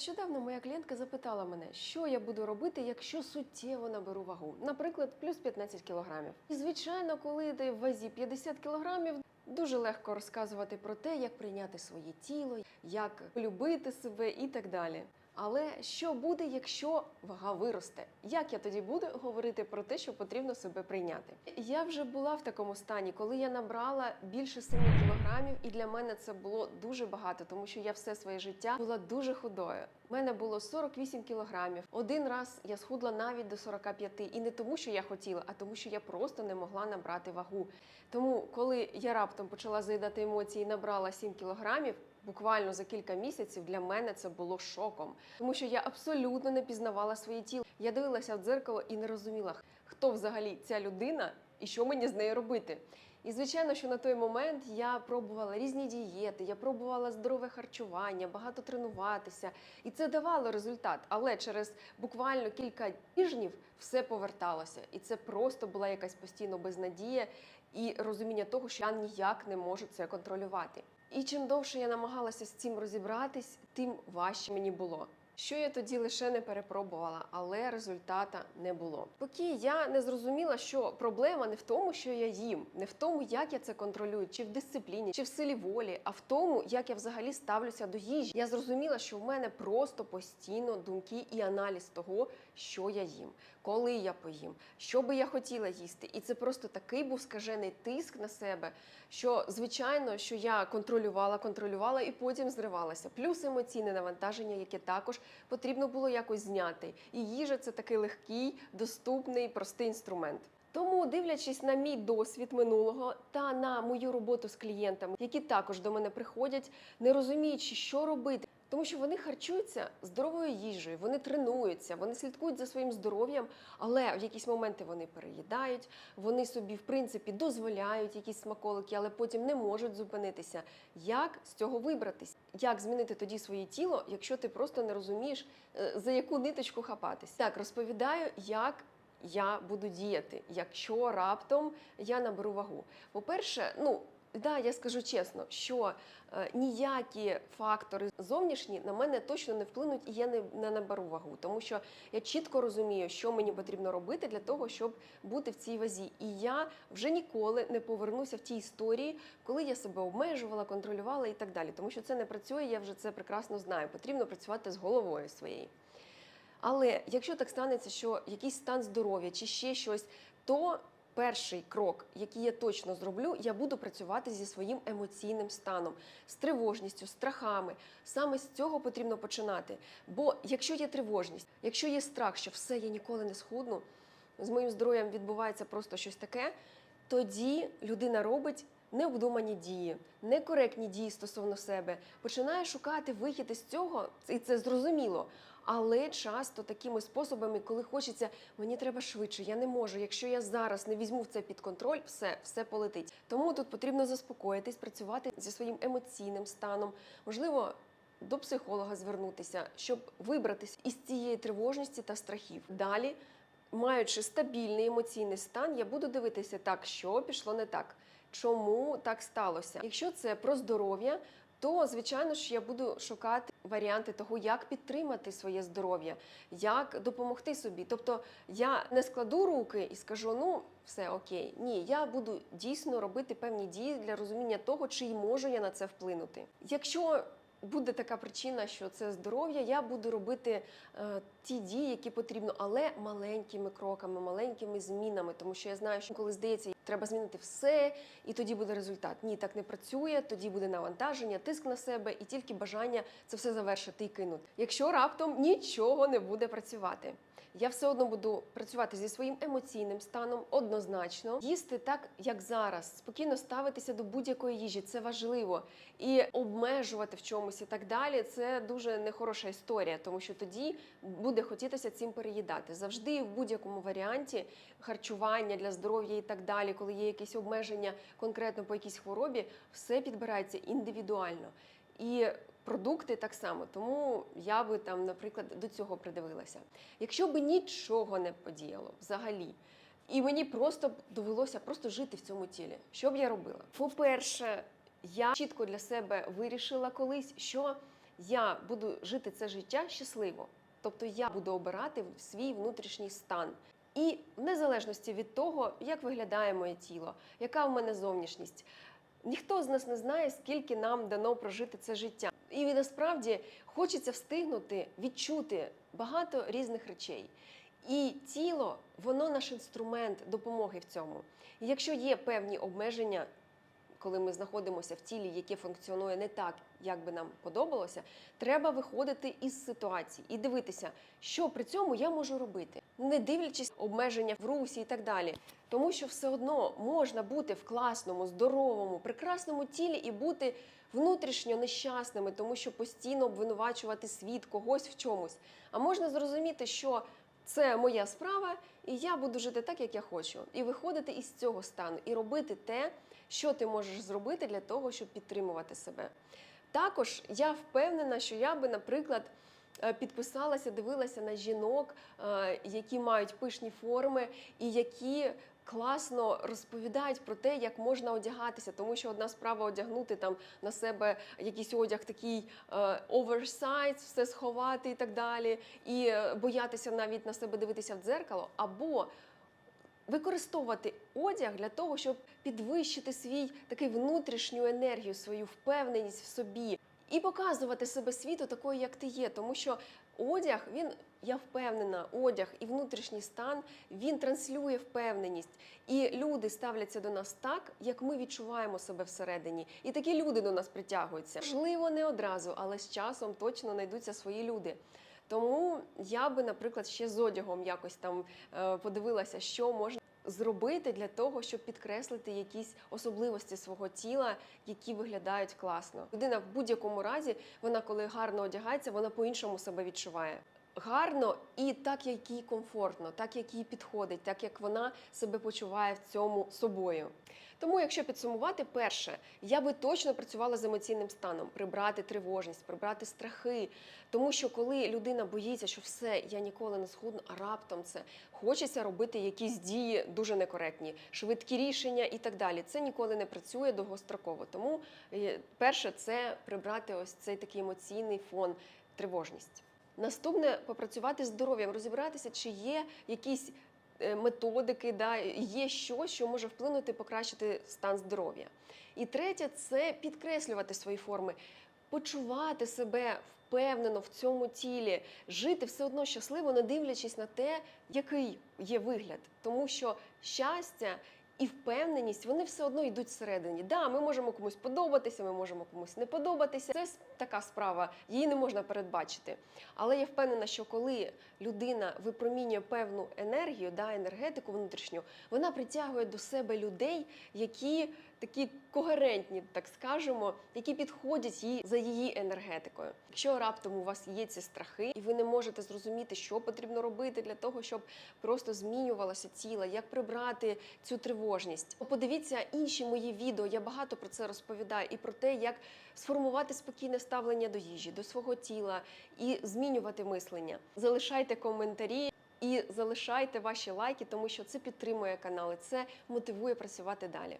Нещодавно моя клієнтка запитала мене, що я буду робити, якщо суттєво наберу вагу, наприклад, плюс 15 кілограмів. І звичайно, коли ти в вазі 50 кілограмів, дуже легко розказувати про те, як прийняти своє тіло, як полюбити себе і так далі. Але що буде, якщо вага виросте? Як я тоді буду говорити про те, що потрібно себе прийняти? Я вже була в такому стані, коли я набрала більше 7 кілограмів, і для мене це було дуже багато, тому що я все своє життя була дуже худою. У мене було 48 кілограмів. Один раз я схудла навіть до 45. І не тому, що я хотіла, а тому, що я просто не могла набрати вагу. Тому, коли я раптом почала заїдати емоції і набрала 7 кілограмів, буквально за кілька місяців для мене це було шоком, тому що я абсолютно не пізнавала своє тіло. Я дивилася в дзеркало і не розуміла, хто взагалі ця людина і що мені з нею робити. І звичайно, що на той момент я пробувала різні дієти, я пробувала здорове харчування, багато тренуватися, і це давало результат. Але через буквально кілька тижнів все поверталося, і це просто була якась постійно безнадія і розуміння того, що я ніяк не можу це контролювати. І чим довше я намагалася з цим розібратись, тим важче мені було. Що я тоді лише не перепробувала, але результата не було. Поки я не зрозуміла, що проблема не в тому, що я їм, не в тому, як я це контролюю, чи в дисципліні, чи в силі волі, а в тому, як я взагалі ставлюся до їжі. Я зрозуміла, що в мене просто постійно думки і аналіз того, що я їм, коли я поїм, що би я хотіла їсти. І це просто такий був скажений тиск на себе, що звичайно, що я контролювала, контролювала і потім зривалася. Плюс емоційне навантаження, яке також потрібно було якось зняти. І їжа це такий легкий, доступний, простий інструмент. Тому, дивлячись на мій досвід минулого та на мою роботу з клієнтами, які також до мене приходять, не розуміючи, що робити. Тому що вони харчуються здоровою їжею, вони тренуються, вони слідкують за своїм здоров'ям, але в якісь моменти вони переїдають, вони собі, в принципі, дозволяють якісь смаколики, але потім не можуть зупинитися. Як з цього вибратись? Як змінити тоді своє тіло, якщо ти просто не розумієш, е, за яку ниточку хапатись? Так, розповідаю, як я буду діяти, якщо раптом я наберу вагу. По-перше, ну. Да, я скажу чесно, що е, ніякі фактори зовнішні на мене точно не вплинуть, і я не, не наберу вагу, тому що я чітко розумію, що мені потрібно робити для того, щоб бути в цій вазі. І я вже ніколи не повернуся в ті історії, коли я себе обмежувала, контролювала і так далі. Тому що це не працює, я вже це прекрасно знаю. Потрібно працювати з головою своєю. Але якщо так станеться, що якийсь стан здоров'я чи ще щось, то перший крок, який я точно зроблю, я буду працювати зі своїм емоційним станом, з тривожністю, страхами. Саме з цього потрібно починати. Бо якщо є тривожність, якщо є страх, що все я ніколи не схудну, з моїм здоров'ям відбувається просто щось таке, тоді людина робить. Необдумані дії, некоректні дії стосовно себе, починає шукати вихід із цього, і це зрозуміло. Але часто такими способами, коли хочеться, мені треба швидше, я не можу. Якщо я зараз не візьму це під контроль, все, все полетить. Тому тут потрібно заспокоїтись, працювати зі своїм емоційним станом, можливо. До психолога звернутися, щоб вибратися із цієї тривожності та страхів. Далі, маючи стабільний емоційний стан, я буду дивитися так, що пішло не так, чому так сталося. Якщо це про здоров'я, то звичайно ж я буду шукати варіанти того, як підтримати своє здоров'я, як допомогти собі. Тобто я не складу руки і скажу, ну все окей. Ні, я буду дійсно робити певні дії для розуміння того, чи можу я на це вплинути. Якщо буде така причина, що це здоров'я, я буду робити е, ті дії, які потрібно, але маленькими кроками, маленькими змінами, тому що я знаю, що коли здається, треба змінити все, і тоді буде результат. Ні, так не працює, тоді буде навантаження, тиск на себе і тільки бажання це все завершити і кинути. Якщо раптом нічого не буде працювати. Я все одно буду працювати зі своїм емоційним станом однозначно, їсти так, як зараз, спокійно ставитися до будь-якої їжі, це важливо. І обмежувати в чомусь і так далі. Це дуже нехороша історія, тому що тоді буде хотітися цим переїдати. Завжди в будь-якому варіанті харчування для здоров'я і так далі, коли є якісь обмеження конкретно по якійсь хворобі, все підбирається індивідуально. І продукти так само, тому я би там, наприклад, до цього придивилася. Якщо би нічого не подіяло взагалі, і мені просто довелося просто жити в цьому тілі, що б я робила? По-перше, я чітко для себе вирішила колись, що я буду жити це життя щасливо. Тобто я буду обирати свій внутрішній стан. І в незалежності від того, як виглядає моє тіло, яка в мене зовнішність, ніхто з нас не знає, скільки нам дано прожити це життя. І насправді хочеться встигнути відчути багато різних речей. І тіло, воно наш інструмент допомоги в цьому. І якщо є певні обмеження, коли ми знаходимося в тілі, яке функціонує не так, як би нам подобалося, треба виходити із ситуації і дивитися, що при цьому я можу робити, не дивлячись обмеження в русі і так далі. Тому що все одно можна бути в класному, здоровому, прекрасному тілі і бути внутрішньо нещасними, тому що постійно обвинувачувати світ когось в чомусь. А можна зрозуміти, що це моя справа, і я буду жити так, як я хочу, і виходити із цього стану, і робити те, що ти можеш зробити для того, щоб підтримувати себе. Також я впевнена, що я би, наприклад, е, підписалася, дивилася на жінок, е, які мають пишні форми і які класно розповідають про те, як можна одягатися, тому що одна справа одягнути там на себе якийсь одяг такий оверсайз, все сховати і так далі, і е, боятися навіть на себе дивитися в дзеркало, або використовувати одяг для того, щоб підвищити свій такий внутрішню енергію, свою впевненість в собі і показувати себе світу такою, як ти є. Тому що одяг, він, я впевнена, одяг і внутрішній стан він транслює впевненість. І люди ставляться до нас так, як ми відчуваємо себе всередині. І такі люди до нас притягуються. Можливо, не одразу, але з часом точно знайдуться свої люди. Тому я би, наприклад, ще з одягом якось там е, подивилася, що можна зробити для того, щоб підкреслити якісь особливості свого тіла, які виглядають класно. Людина в будь-якому разі, вона коли гарно одягається, вона по-іншому себе відчуває. Гарно і так, як їй комфортно, так як їй підходить, так як вона себе почуває в цьому собою. Тому, якщо підсумувати, перше, я би точно працювала з емоційним станом, прибрати тривожність, прибрати страхи. Тому що коли людина боїться, що все, я ніколи не схудну, а раптом це хочеться робити якісь дії дуже некоректні, швидкі рішення і так далі. Це ніколи не працює довгостроково. Тому е, перше, це прибрати ось цей такий емоційний фон, тривожність. Наступне попрацювати з здоров'ям, розібратися, чи є якісь е, методики, да, є щось, що може вплинути, покращити стан здоров'я. І третє це підкреслювати свої форми, почувати себе впевнено в цьому тілі, жити все одно щасливо, не дивлячись на те, який є вигляд. Тому що щастя і впевненість вони все одно йдуть всередині. Да, ми можемо комусь подобатися, ми можемо комусь не подобатися. Це така справа, її не можна передбачити. Але я впевнена, що коли людина випромінює певну енергію, да, енергетику внутрішню, вона притягує до себе людей, які такі когерентні, так скажемо, які підходять їй за її енергетикою. Якщо раптом у вас є ці страхи, і ви не можете зрозуміти, що потрібно робити для того, щоб просто змінювалося тіло, як прибрати цю тривожність. Подивіться інші мої відео. Я багато про це розповідаю і про те, як сформувати спокійне ставлення до їжі, до свого тіла і змінювати мислення. Залишайте коментарі. І залишайте ваші лайки, тому що це підтримує канал і це мотивує працювати далі.